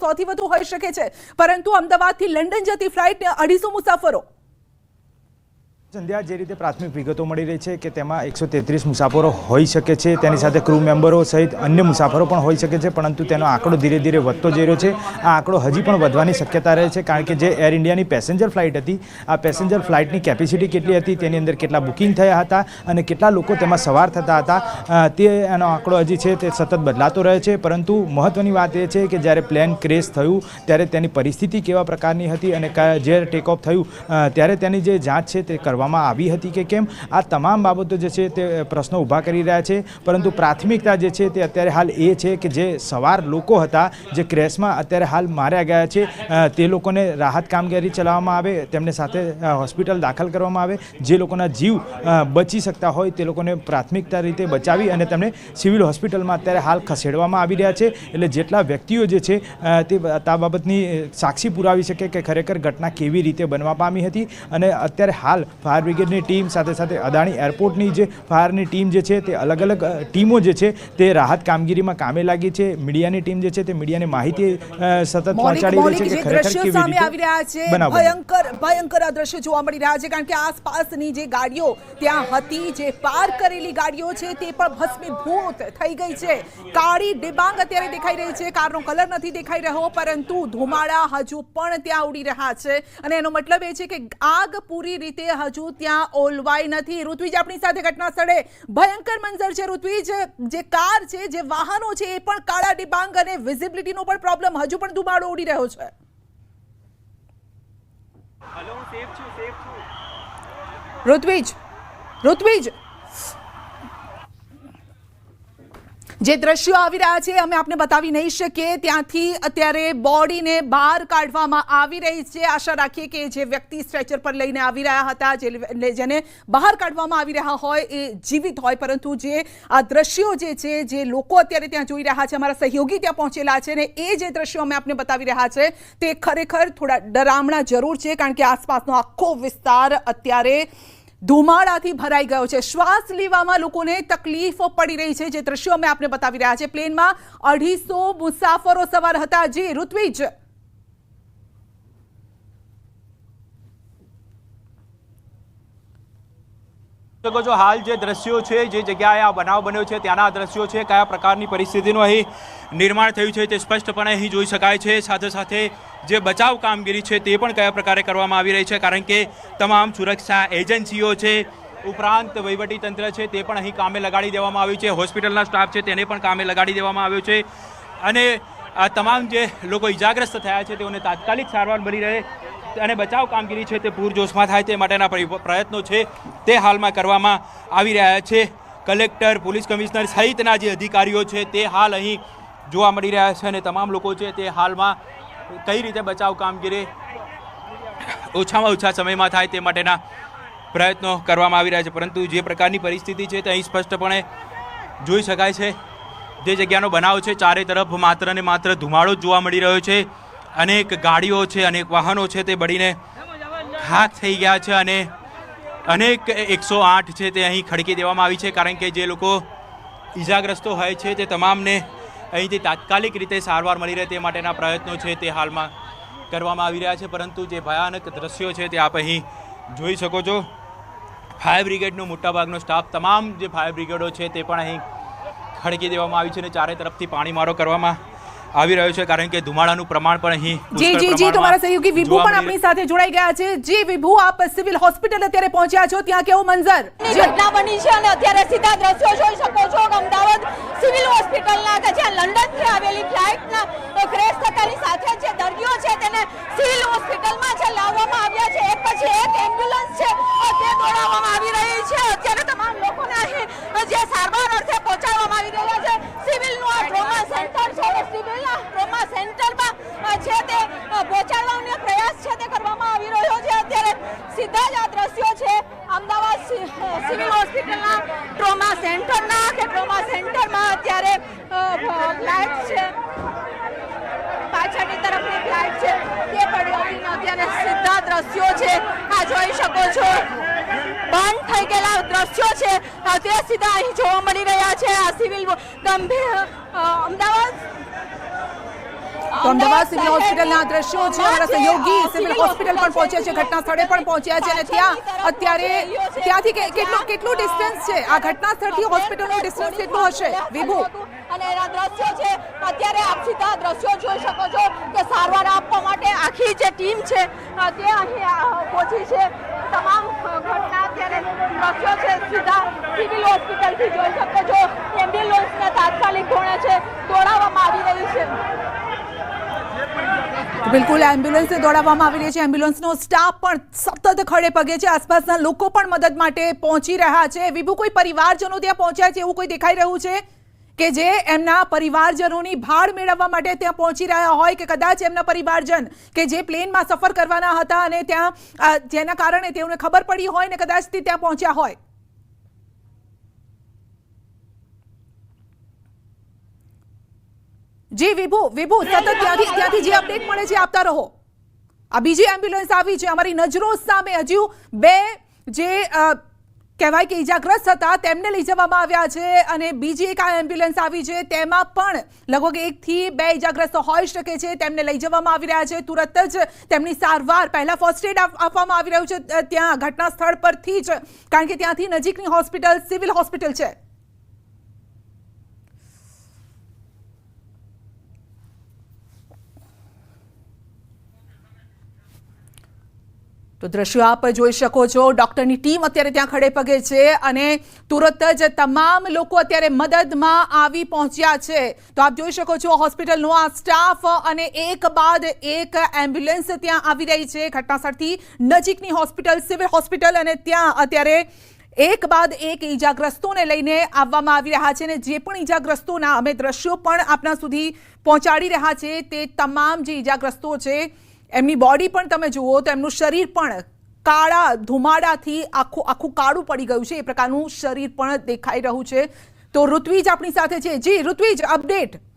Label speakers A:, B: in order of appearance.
A: સૌથી વધુ હોઈ શકે છે. પરંતુ અમદાવાદથી લંડન જતી ફ્લાઇટને અઢીસો મુસાફરો
B: સંધ્યા જે રીતે પ્રાથમિક વિગતો મળી રહી છે કે તેમાં એકસો તેત્રીસ મુસાફરો હોઈ શકે છે, તેની સાથે ક્રૂ મેમ્બરો સહિત અન્ય મુસાફરો પણ હોઈ શકે છે, પરંતુ તેનો આંકડો ધીરે ધીરે વધતો જઈ રહ્યો છે. આ આંકડો હજી પણ વધવાની શક્યતા રહે છે, કારણ કે જે એર ઇન્ડિયાની પેસેન્જર ફ્લાઇટ હતી, આ પેસેન્જર ફ્લાઇટની કેપેસિટી કેટલી હતી, તેની અંદર કેટલા બુકિંગ થયા હતા અને કેટલા લોકો તેમાં સવાર થતા હતા તે એનો આંકડો હજી છે, તે સતત બદલાતો રહે છે. પરંતુ મહત્ત્વની વાત એ છે કે જ્યારે પ્લેન ક્રેશ થયું, ત્યારે તેની પરિસ્થિતિ કેવા પ્રકારની હતી અને જે ટેક ઓફ થયું ત્યારે તેની જે જાંચ છે તે કરવામાં આવી હતી કે કેમ? આ તમામ બાબતો જે છે તે પ્રશ્નો ઊભા કરી રહ્યા છે. પરંતુ પ્રાથમિકતા જે છે તે અત્યારે હાલ એ છે કે જે સવાર લોકો હતા, જે ક્રેશમાં અત્યારે હાલ માર્યા ગયા છે તે લોકોને રાહત કામગીરી ચલાવવામાં આવે, તેમને સાથે હોસ્પિટલ દાખલ કરવામાં આવે. જે લોકોના જીવ બચી શકતા હોય તે લોકોને પ્રાથમિકતા રીતે બચાવી અને તેમને સિવિલ હોસ્પિટલમાં અત્યારે હાલ ખસેડવામાં આવી રહ્યા છે. એટલે જેટલા વ્યક્તિઓ જે છે તે આ બાબતની સાક્ષી પુરાવી શકે કે ખરેખર ઘટના કેવી રીતે બનવા પામી હતી અને અત્યારે હાલ ફાયર બ્રિગેડની ટીમ સાથે સાથે અદાણી એરપોર્ટની જે ફાયરની ટીમ જે છે તે અલગ અલગ ટીમો જે છે તે રાહત કામગીરીમાં કામે લાગી છે. મીડિયાની ટીમ જે છે તે મીડિયાને માહિતી સતત પહોંચાડી રહી છે કે ખરેખર કેવી
A: સામે આવી રહ્યા
B: રીતે
A: છે ભયંકર ભયંકર આ દ્રશ્યો જોવા મળી રહ્યા છે કારણ કે આસપાસની જે ગાડીઓ ત્યાં હતી જે પાર કરેલી ગાડીઓ છે તે પણ ભસ્મીભૂત થઈ ગઈ છે. કાળી ડિબાંગ અત્યારે દેખાઈ રહી છે. કારનો કલર નથી દેખાઈ રહ્યો પરંતુ ધુમાડા હજુ પણ ત્યાં ઉડી રહ્યા છે. અને એનો મતલબ એ છે કે આગ પૂરી રીતે હજુ ત્યાં ઓલવાઈ નથી. ઋત્વિજ આપણી સાથે ઘટના સ્થળે ભયંકર મંજર છે. ઋત્વિજ જે કાર છે જે વાહનો છે એ પણ કાળા ડિબાંગ અને વિઝિબિલિટીનો પણ પ્રોબ્લેમ હજુ પણ ધુમાડો ઉડી રહ્યો છે. ઋત્વિજ ઋત્વિજ. જે દ્રશ્યો આવી રહ્યા છે, અમે આપને બતાવી નહીં શકીએ. ત્યાંથી અત્યારે બોડીને બહાર કાઢવામાં આવી રહી છે. આશા રાખીએ કે જે વ્યક્તિ સ્ટ્રેચર પર લઈને આવી રહ્યા હતા જેને બહાર કાઢવામાં આવી રહ્યા હોય, એ જીવિત હોય. પરંતુ જે આ દ્રશ્યો જે છે, જે લોકો અત્યારે ત્યાં જોઈ રહ્યા છે, અમારા સહયોગી ત્યાં પહોંચેલા છે ને એ જે દ્રશ્યો અમે આપને બતાવી રહ્યા છે, તે ખરેખર થોડા ડરામણા જરૂર છે, કારણ કે આસપાસનો આખો વિસ્તાર અત્યારે ધુમાડાથી ભરાઈ ગયો છે. શ્વાસ લેવામાં લોકોને તકલીફો પડી રહી છે. જે દ્રશ્યો અમે આપને બતાવી રહ્યા છે પ્લેનમાં અઢીસો મુસાફરો સવાર હતા. જે ઋત્વિજ
C: શકો છો હાલ જે દ્રશ્યો છે, જે જગ્યાએ આ બનાવ બન્યો છે, ત્યાંના દ્રશ્યો છે, કયા પ્રકારની પરિસ્થિતિનું અહીં નિર્માણ થયું છે તે સ્પષ્ટપણે અહીં જોઈ શકાય છે. સાથે સાથે જે બચાવ કામગીરી છે તે પણ કયા પ્રકારે કરવામાં આવી રહી છે, કારણ કે તમામ સુરક્ષા એજન્સીઓ છે, ઉપરાંત તંત્ર છે, તે પણ અહીં કામે લગાડી દેવામાં આવ્યું છે, હોસ્પિટલના સ્ટાફ છે, તેને પણ કામે લગાડી દેવામાં આવ્યો છે. અને આ તમામ જે લોકો ઇજાગ્રસ્ત થયા છે, તેઓને તાત્કાલિક સારવાર મળી રહે. અને બચાવ કામગીરી છે તે પૂરજોશમાં થાય તે માટેના પ્રયત્નો છે તે હાલમાં કરવામાં આવી રહ્યા છે. કલેક્ટર, પોલીસ કમિશનર સહિતના જે અધિકારીઓ છે તે હાલ અહીં જોવા મળી રહ્યા છે અને તમામ લોકો છે તે હાલમાં કઈ રીતે બચાવ કામગીરી ઓછામાં ઓછા સમયમાં થાય તે માટેના પ્રયત્નો કરવામાં આવી રહ્યા છે. પરંતુ જે પ્રકારની પરિસ્થિતિ છે તે અહીં સ્પષ્ટપણે જોઈ શકાય છે. જે જગ્યાનો બનાવ છે, ચારે તરફ માત્ર ને માત્ર ધુમાડો જ જોવા મળી રહ્યો છે. અનેક ગાડીઓ છે, અનેક વાહનો છે તે બળીને ખાક થઈ ગયા છે અને અનેક એકસો આઠ છે તે અહીં ખડકી દેવામાં આવી છે, કારણ કે જે લોકો ઈજાગ્રસ્તો હોય છે તે તમામને અહીંથી તાત્કાલિક રીતે સારવાર મળી રહે તે માટેના પ્રયત્નો છે તે હાલમાં કરવામાં આવી રહ્યા છે, પરંતુ જે ભયાનક દ્રશ્યો છે તે આપ અહીં જોઈ શકો છો. ફાયર બ્રિગેડનો મોટાભાગનો સ્ટાફ, તમામ જે ફાયર બ્રિગેડો છે તે પણ અહીં ખડકી દેવામાં આવી છે અને ચારે તરફથી પાણીમારો કરવામાં આવી રહ્યો છે કારણ કે ધુમાડાનું પ્રમાણ પણ અહીં
A: જી જી જી તમારા સહયોગી વિભુ પણ આપણી સાથે જોડાઈ ગયા છે. જી વિભુ આપ સિવિલ હોસ્પિટલ અત્યારે પહોંચ્યા છો ત્યાં કેવો મંજર?
D: ઘટના બની છે અને અત્યારે સીધા દ્રશ્યો જોઈ શકો છો અમદાવાદ સિવિલ હોસ્પિટલના કે જ્યાં લંડનથી આવેલી ફ્લાઇટના ક્રેશ થતાની સાથે જે દર્દીઓ છે તેને સિવિલ હોસ્પિટલમાં જે લાવવામાં આવ્યા છે. એક પછી એક એમ્બ્યુલન્સ છે તે દોડાવવામાં આવી રહી છે. અત્યારે તમામ લોકોને અહીં જે સારવાર અર્થે પહોંચાડવામાં આવી રહ્યા છે. છે ટ્રોમા સેન્ટરમાં છે તે પહોંચાડવાનો પ્રયાસ છે તે કરવામાં આવી રહ્યો છે. અત્યારે સીધા જ આ દ્રશ્યો છે. અમદાવાદ સિવિલ હોસ્પિટલના ટ્રોમા સેન્ટરના કે ટ્રોમા સેન્ટરમાં અત્યારે લાઇટ છે. પાછળની તરફની ફ્લાઇટ છે. તે પડી અત્યારે સીધા દ્રશ્યો છે. આ જોઈ શકો છો. બંધ થઈ ગયેલા દ્રશ્યો છે. અત્યારે સીધા અહીં જોવા મળી રહ્યા છે. આ સિવિલ ગંભીર અમદાવાદ
A: તો અમદાવાદ સિવિલ હોસ્પિટલના દ્રશ્યો છે. અમારા સહયોગી સિવિલ હોસ્પિટલ પણ પહોંચ્યા છે ઘટના સ્થળે પણ પહોંચ્યા છે. અને ત્યાં અત્યારે ત્યાંથી કે- કેટલું કેટલું ડિસ્ટન્સ છે? આ ઘટના સ્થળથી હોસ્પિટલનું ડિસ્ટન્સ કેટલું હશે? વિભુ.
D: અને એના દ્રશ્યો છે. અત્યારે આપ સીધા દ્રશ્યો જોઈ શકો છો કે સારવાર આપવા માટે આખી જે ટીમ છે તે અહીં પહોંચી છે. તમામ ઘટના અત્યારે દ્રશ્યો છે. સીધા સિવિલ હોસ્પિટલથી જોઈ શકો છો એમ્બ્યુલન્સને તાત્કાલિક ધોરણે છે દોડાવવામાં આવી રહી છે
A: તો બિલકુલ એમ્બ્યુલન્સ દોડાવવામાં આવી રહી છે. એમ્બ્યુલન્સનો સ્ટાફ પણ સતત ખડે પગે છે. આસપાસના લોકો પણ મદદ માટે પહોંચી રહ્યા છે. વિભુ, કોઈ પરિવારજનો ત્યાં પહોંચ્યા છે? એવું કોઈ દેખાઈ રહ્યું છે? કે જે એમના પરિવારજનોની ભાળ મેળવવા માટે ત્યાં પહોંચી રહ્યા હોય કે કદાચ એમના પરિવારજન કે જે પ્લેનમાં સફર કરવાના હતા અને ત્યાં જેના કારણે તેઓને ખબર પડી હોય ને કદાચ તે ત્યાં પહોંચ્યા હોય? જી વિભુ વિભુ સતત ત્યાંથી ત્યાંથી જે અપડેટ મળે છે, આપતા રહો. આ બીજી એમ્બ્યુલન્સ આવી છે. અમારી નજરો સામે હજુ બે જે કહેવાય કે ઈજાગ્રસ્ત હતા, તેમને લઈ જવામાં આવ્યા છે અને બીજી એક આ એમ્બ્યુલન્સ આવી છે. તેમાં પણ લગભગ એકથી બે ઈજાગ્રસ્ત હોઈ શકે છે. તેમને લઈ જવામાં આવી રહ્યા છે. તુરત જ તેમની સારવાર પહેલાં ફર્સ્ટ એડ આપવામાં આવી રહ્યું છે ત્યાં ઘટના સ્થળ પરથી જ. કારણ કે ત્યાંથી નજીકની હોસ્પિટલ સિવિલ હોસ્પિટલ છે. તો દ્રશ્યો આપ જોઈ શકો છો. ડોક્ટરની ટીમ અત્યારે ત્યાં ખડે પગે છે અને તુરત જ તમામ લોકો અત્યારે મદદમાં આવી પહોંચ્યા છે. તો આપ જોઈ શકો છો હોસ્પિટલનો આ સ્ટાફ અને એક બાદ એક એમ્બ્યુલન્સ ત્યાં આવી રહી છે. ઘટનાસ્થળથી નજીકની હોસ્પિટલ, સિવિલ હોસ્પિટલ અને ત્યાં અત્યારે એક બાદ એક ઈજાગ્રસ્તોને લઈને આવવામાં આવી રહ્યા છે અને જે પણ ઈજાગ્રસ્તોના અમે દ્રશ્યો પણ આપના સુધી પહોંચાડી રહ્યા છે તે તમામ જે ઈજાગ્રસ્તો છે એમની બોડી પણ તમે જુઓ તો એમનું શરીર પણ કાળા ધુમાડાથી આખું આખું કાળું પડી ગયું છે. એ પ્રકારનું શરીર પણ દેખાઈ રહ્યું છે. તો ઋત્વિજ આપણી સાથે છે. જી, ઋત્વિજ અપડેટ